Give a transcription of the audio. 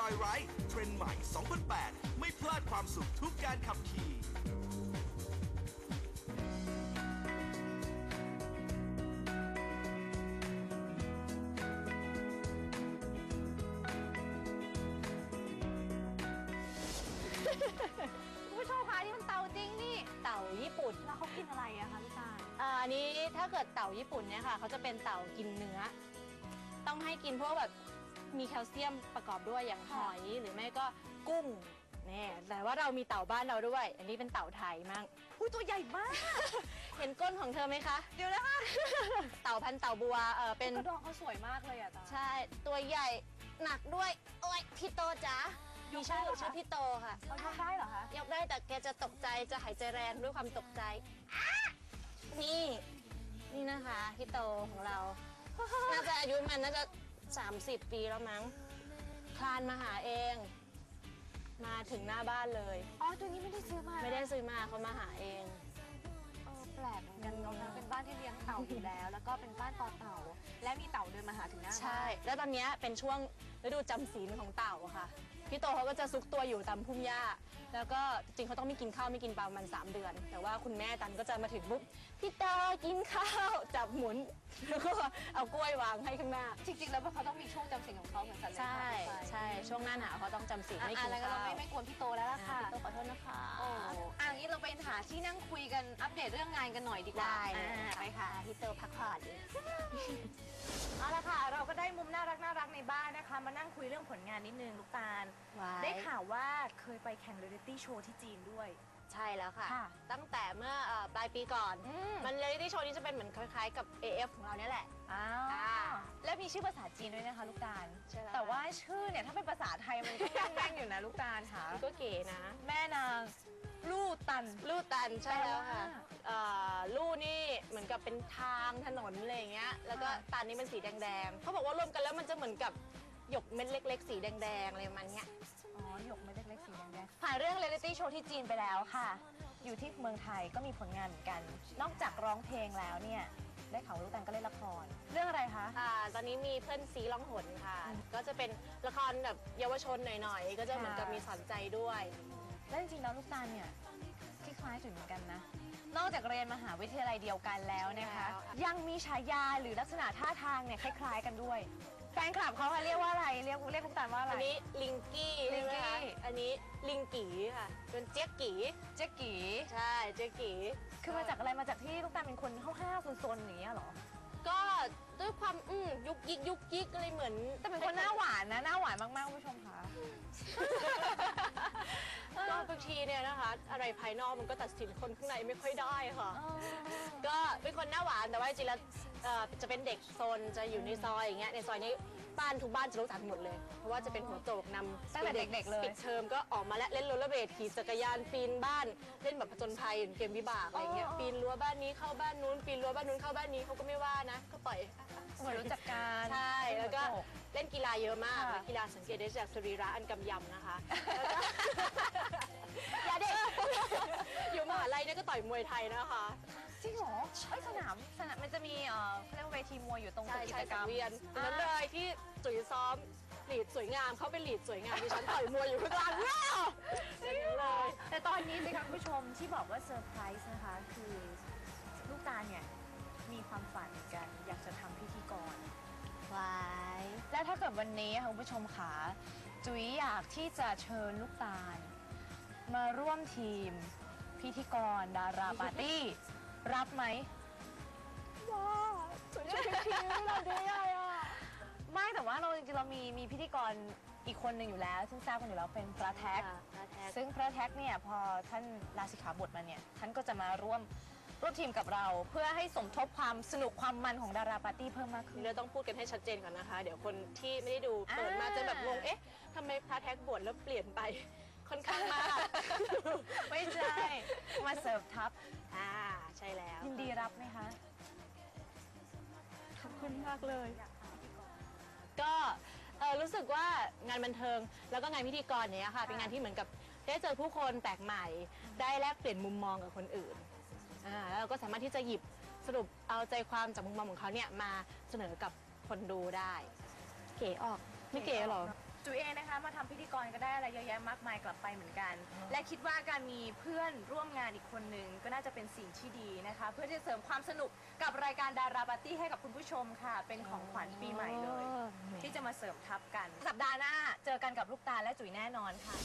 Joyride เทรนด์ใหม่ 2008 ไม่พลาดความสุขทุกการขับขี่คุณผู้ชมคะนี่มันเตาจริงนี่ เต่าญี่ปุ่น แล้วเขากินอะไรอะคะพี่ตาลอ่าอันนี้ถ้าเกิดเต่าญี่ปุ่นเนี่ยค่ะเขาจะเป็นเต่ากินเนื้อ ต้องให้กินพวกแบบ มีแคลเซียมประกอบด้วยอย่างหอยหรือไม่ก็กุ้งเนี่ยแต่ว่าเรามีเต่าบ้านเราด้วย อันนี้เป็นเต่าไทยมั่งอุ้ยตัวใหญ่มาก เห็นก้นของเธอไหมคะ เดี๋ยวนะคะเต่าพันธุ์เต่าบัวเออเป็นกระดองเขาสวยมากเลยอะตาใช่ตัวใหญ่หนักด้วยโอ้ยพี่โตจ๋ามีชื่อได้เหรอคะชื่อพี่โตค่ะเขาทำได้เหรอคะยกได้แต่แกจะตกใจจะหายใจแรงด้วยความตกใจอะนี่นี่นะคะพี่โตของเราน่าจะอายุมันน่าจะ 30 ปีแล้วมั้ง คลานมาหาเอง มาถึงหน้าบ้านเลย อ๋อตัวนี้ไม่ได้ซื้อมาไม่ได้ซื้อมาเขามาหาเอง เออแปลกเหมือนกันเนาะเป็นบ้านที่เลี้ยงเต่าอยู่แล้ว แล้วก็เป็นบ้านต่อเต่า และมีเต่าเดินมาหาถึงหน้าบ้าน ใช่ แล้วตอนเนี้ยเป็นช่วงฤดูจำศีลของเต่าอะค่ะ พี่โตเขาก็จะซุกตัวอยู่ตามพุ่มหญ้า แล้วก็จริงๆเขาต้องไม่กินข้าวไม่กินปลาประมาณสามเดือน แต่ว่าคุณแม่ตันก็จะมาถึงปุ๊บพี่โตกินข้าวจับหมุนแล้วก็เอากล้วยวางให้ข้างหน้า จริงๆ แล้วเขาต้องมีช่วงจำศีลของเขาเหมือนสัตว์เลี้ยงใช่ทั่วไปใช่ช่วงหน้าหนาวเขาต้องจำศีลอะไม่อะกินแล้วก็ข้าเราวไม่ไม่กวนพี่โตแล้วล่ะค่ะ พี่โตขอโทษนะคะ โอ้อะงี้เราไปหาที่นั่งคุยกันอัปเดตเรื่องงานกันหน่อยดีกว่าได้เลย อะไปค่ะ พี่โตพักผ่อน เอาละค่ะ เราก็ได้มุมน่ารักน่ารักในบ้านนะคะ มานั่งคุยเรื่องผลงานนิดนึงลูกตาลได้ข่าวว่าเคยไปแข่งเรียลิตี้โชว์ที่จีนด้วย ใช่แล้วค่ะ ค่ะ ตั้งแต่เมื่อเอ่อปลายปีก่อนอืมมันเรียลิตี้โชว์นี้จะเป็นเหมือนคล้ายๆกับ AF ของเราเนี่ยแหละ อ้าอ่าและมีชื่อภาษาจีนด้วยนะคะลูกตาล ใช่แล้ว แต่ว่าชื่อเนี่ยถ้าเป็นภาษาไทยมันก็แน่งๆอยู่นะลูกตาลค่ะ ก็เก๋นะ แม่นาง ลู่ตัน ลู่ตันใช่แล้วค่ะแปลว่าเอ่อลู่นี่เหมือนกับเป็นทางถนนอะไรอย่างเงี้ย แล้วก็ค่ะตันนี่เป็นสีแดงๆเขาบอกว่ารวมกันแล้วมันจะเหมือนกับหยกเม็ดเล็ก ๆ สีแดงๆอะไรประมาณเนี้ยอ๋อหยกไม่เล็กๆสีแดงๆผ่านเรื่องเรียลิตี้โชว์ที่จีนไปแล้วค่ะ อยู่ที่เมืองไทยก็มีผลงานเหมือนกัน นอกจากร้องเพลงแล้วเนี่ยได้ข่าวว่าลูกตาลก็เล่นละคร เรื่องอะไรคะอ่าตอนนี้มีเพื่อนซีล่องหนค่ะอืมก็จะเป็นละครแบบเยาวชนหน่อยๆ ก็จะเหมือนกับค่ะมีสอนใจด้วย แล้วจริงๆแล้วลูกตาลเนี่ยที่คล้ายจุ๋ยเหมือนกันนะ นอกจากเรียนมหาวิทยาลัยเดียวกันแล้วนะคะแล้วยังมีฉายาหรือลักษณะท่าทางเนี่ยคล้าย ๆ กันด้วย แฟนคลับเขาค่ะเรียกว่าอะไรเรียกเรียกลูกตาลว่าอะไร อันนี้ลิงกี้ใช่ไหมลิงกี้คะอันนี้ลิงกีค่ะเป็นเจ๊ยกกีเจ๊กีใช่เจ๊ยกกีคือมาจากอะไรมาจากที่ลูกตาลเป็นคนห้าวๆซนๆอย่างเงี้ยเหรอ ก็ด้วยความอืมยุกยิกยุกยิกอะไรเหมือนแต่เป็นคนหน้าหวานนะหน้าหวานมากๆคุณผู้ชมค่ะ ก็บางทีเนี่ยนะคะ อะไรภายนอกมันก็ตัดสินคนข้างในไม่ค่อยได้ค่ะ ก็เป็นคนหน้าหวานแต่ว่าจริงๆแล้วเอ่อจะเป็นเด็กโซนจะอยู่ในซอยอย่างเงี้ยในซอยนี้บ้านทุกบ้านจะรู้จักหมดเลย เพราะว่าจะเป็นหัวโจกนำตั้งแต่เด็กๆเลย ปิดเทอมก็ออกมาแล้วเล่นโรลเลอร์เบลดขี่จักรยานปีนบ้านเล่นแบบผจญภัยเกมวิบากอะไรเงี้ยปีนรั้วบ้านนี้เข้าบ้านนู้นปีนรั้วบ้านนู้นเข้าบ้านนี้เขาก็ไม่ว่านะ ก็ปล่อย เหมือนรู้จักกันใช่ แล้วก็ เล่นกีฬาเยอะมากค่ะและกีฬาสังเกตได้จากสรีระอันกำยำนะคะแล้วก็ อย่าเด็ก อยู่มหาลัยเนี่ยก็ต่อยมวยไทยนะคะ จริงเหรอเอ้ยสนามสนามมันจะมีเอ่อเขาเรียกว่าเวทีมวยอยู่ตรงใช่ตึกกิใช่จกรสัรงมเวียนอ่า นั้นเลยที่จุ๋ยซ้อมหลีดสวยงามเขาเป็นหลีดสวยงามดิฉันต่อยมวยอยู่ข้างหลังแล้วเลย แต่ตอนนี้สิคะคุณผู้ชมที่บอกว่าเซอร์ไพรส์นะคะ คือลูกตาลเนี่ย มีความฝันเหมือนกัน อยากจะทำพิธีกรวาย และถ้าเกิดวันนี้ค่ะคุณผู้ชมขาจุ๋ยอยากที่จะเชิญลูกตาล มาร่วมทีม พิธีกรดาราปาร์ตี้ รับไหม ว้าจุ๋ยช่วยทีมเราด้วยอะ ไม่แต่ว่าเราจริงๆเรามีมีพิธีกรอีกคนหนึ่งอยู่แล้ว ซึ่งทราบกันอยู่แล้วเป็นพระแท็กซึ่งพระแท็กเนี่ยพอท่านลาสิกขาบทมาเนี่ยท่านก็จะมาร่วม ร่วมทีมกับเรา เพื่อให้สมทบความสนุกความมันของดาราปาร์ตี้เพิ่มมากขึ้น เราต้องพูดกันให้ชัดเจนก่อนนะคะ เดี๋ยวคนที่ไม่ได้ดูอ่าเปิดมาจะแบบงงเอ๊ะทำไมพระแท็กบวชแล้วเปลี่ยนไปค่อนข้างมาก ไม่ใช่ มาเสิร์ฟทับอ่าใช่แล้ว ยินดีรับไหมคะ ขอบคุณมากเลย ก็เอ่อรู้สึกว่างานบันเทิงแล้วก็งานพิธีกรเนี้ยค่ะ เป็นงานที่เหมือนกับได้เจอผู้คนแปลกใหม่ ได้แลกเปลี่ยนมุมมองกับคนอื่น อ่าแล้วเราก็สามารถที่จะหยิบสรุปเอาใจความจากมุมมองของเขาเนี่ยมาเสนอกับคนดูได้ เก๋ออกไม่เก๋หรอ จุ๋ยเองนะคะมาทำพิธีกรก็ได้อะไรเยอะแยะมากมายกลับไปเหมือนกัน และคิดว่าการมีเพื่อนร่วมงานอีกคนนึงก็น่าจะเป็นสิ่งที่ดีนะคะ เพื่อที่จะเสริมความสนุกกับรายการดาราปาร์ตี้ให้กับคุณผู้ชมค่ะ เป็นของขวัญปีใหม่เลยที่จะมาเสริมทับกัน สัปดาห์หน้าเจอกันกับลูกตาและจุ๋ยแน่นอนค่ะ